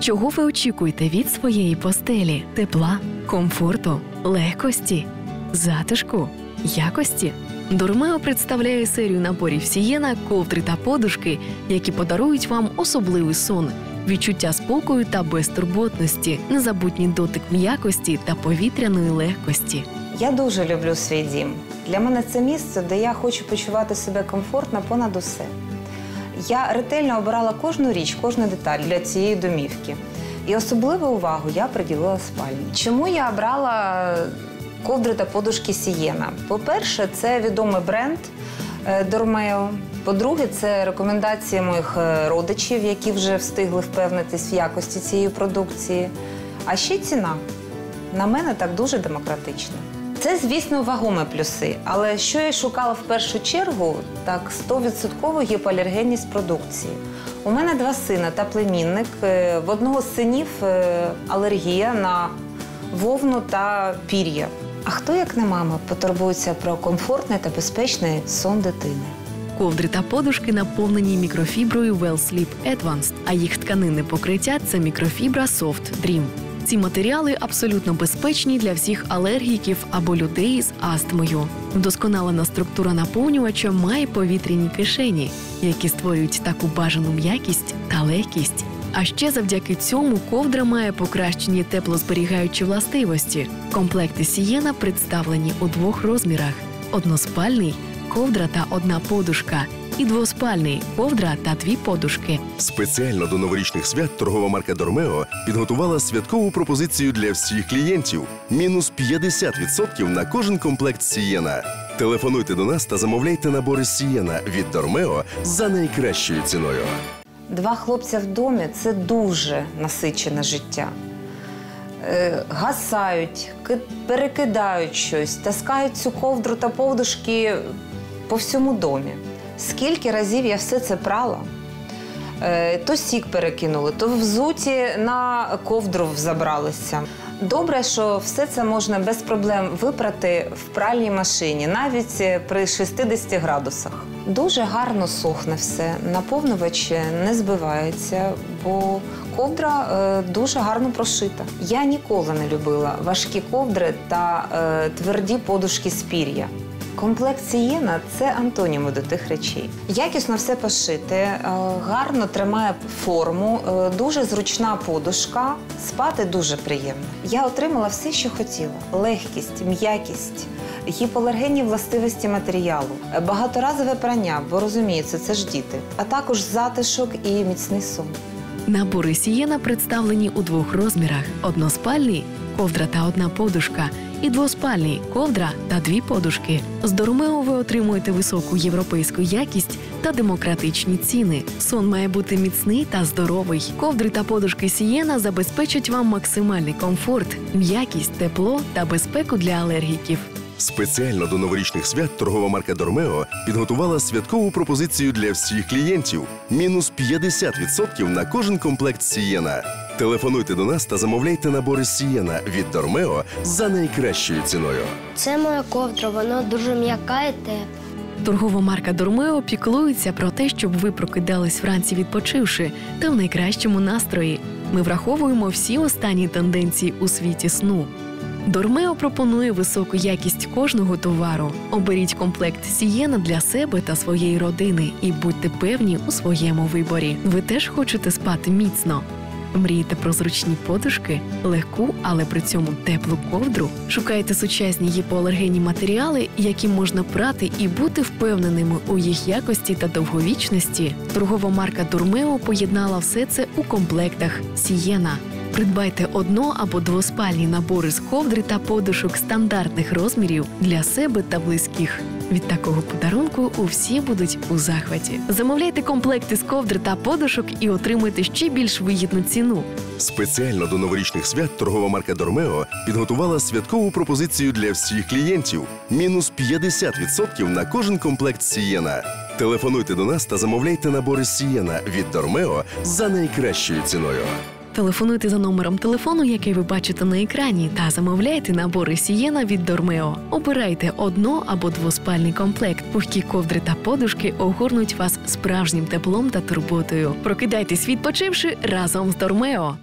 Чого ви очікуєте від своєї постелі? Тепла, комфорту, легкості, затишку, якості? Дормео представляє серію наборів сієна, ковдри та подушки, які подарують вам особливий сон, відчуття спокою та безтурботності, незабутній дотик м'якості та повітряної легкості. Я дуже люблю свій дім. Для мене це місце, де я хочу почувати себе комфортно понад усе. Я ретельно обирала кожну річ, кожну деталь для цієї домівки. І особливу увагу я приділила спальні. Чому я обрала ковдри та подушки Сієна? По-перше, це відомий бренд е, Дормео. По-друге, це рекомендації моїх е, родичів, які вже встигли впевнитись в якості цієї продукції. А ще ціна. На мене так дуже демократично. Це, звісно, вагомі плюси. Але що я шукала в першу чергу, так 100% гіпоалергенність продукції. У мене два сина та племінник. Е, В одного з синів е, алергія на вовну та пір'я. А хто, як не мама, потурбується про комфортний та безпечний сон дитини? Ковдри та подушки наповнені мікрофіброю Well Sleep Advanced, а їх тканинне покриття це мікрофібра Soft Dream. Ці матеріали абсолютно безпечні для всіх алергіків або людей з астмою. Вдосконалена структура наповнювача має повітряні кишені, які створюють таку бажану м'якість та легкість. А ще завдяки цьому ковдра має покращені теплозберігаючі властивості. Комплекти сієна представлені у двох розмірах: односпальний ковдра та одна подушка, і двоспальний ковдра та дві подушки. Спеціально до новорічних свят торгова марка Дормео підготувала святкову пропозицію для всіх клієнтів: мінус 50% на кожен комплект Сієна. Телефонуйте до нас та замовляйте набори Сієна від Дормео за найкращою ціною. Два хлопця в домі це дуже насичене життя. Е, Гасають, ки- перекидають щось, таскають цю ковдру та подушки по всьому домі. Скільки разів я все це прала? Е, То сік перекинули, то взуті на ковдру забралися. Добре, що все це можна без проблем випрати в пральній машині, навіть е, при 60 градусах. Дуже гарно сохне все, наповнювач не збивається, бо ковдра е, дуже гарно прошита. Я ніколи не любила важкі ковдри та е, тверді подушки з пір'я. Комплект Сієна – це антоніми до тих речей. Якісно все пошите, е, гарно тримає форму, е, дуже зручна подушка, спати дуже приємно. Я отримала все, що хотіла: легкість, м'якість, гіпоалергенні властивості матеріалу, багаторазове прання, бо розуміється, це ж діти, а також затишок і міцний сон. Набори сієна представлені у двох розмірах: односпальний ковдра та одна подушка, і двоспальний ковдра та дві подушки. З Дормео ви отримуєте високу європейську якість та демократичні ціни. Сон має бути міцний та здоровий. Ковдри та подушки сієна забезпечать вам максимальний комфорт, м'якість, тепло та безпеку для алергіків. Спеціально до новорічних свят торгова марка Дормео підготувала святкову пропозицію для всіх клієнтів: мінус 50% на кожен комплект Сієна. Телефонуйте до нас та замовляйте набори Сієна від Дормео за найкращою ціною. Це моя ковдра, вона дуже м'яка і тепла. Торгова марка Дормео піклується про те, щоб ви прокидались вранці відпочивши та в найкращому настрої. Ми враховуємо всі останні тенденції у світі сну. Дормео пропонує високу якість кожного товару. Оберіть комплект Сієна для себе та своєї родини і будьте певні у своєму виборі. Ви теж хочете спати міцно. Мрієте про зручні подушки, легку, але при цьому теплу ковдру. Шукаєте сучасні гіпоалергенні матеріали, які можна прати і бути впевненими у їх якості та довговічності. Торгова марка Дурмео поєднала все це у комплектах Сієна. Придбайте одно або двоспальні набори з ковдри та подушок стандартних розмірів для себе та близьких. Від такого подарунку усі будуть у захваті. Замовляйте комплекти з ковдр та подушок і отримуйте ще більш вигідну ціну. Спеціально до новорічних свят торгова марка Дормео підготувала святкову пропозицію для всіх клієнтів: мінус 50% на кожен комплект Сієна. Телефонуйте до нас та замовляйте набори Сієна від Дормео за найкращою ціною. Телефонуйте за номером телефону, який ви бачите на екрані, та замовляйте набори Сієна від Дормео. Обирайте одно або двоспальний комплект. Пухкі ковдри та подушки огорнуть вас справжнім теплом та турботою. Прокидайтесь відпочивши разом з Дормео.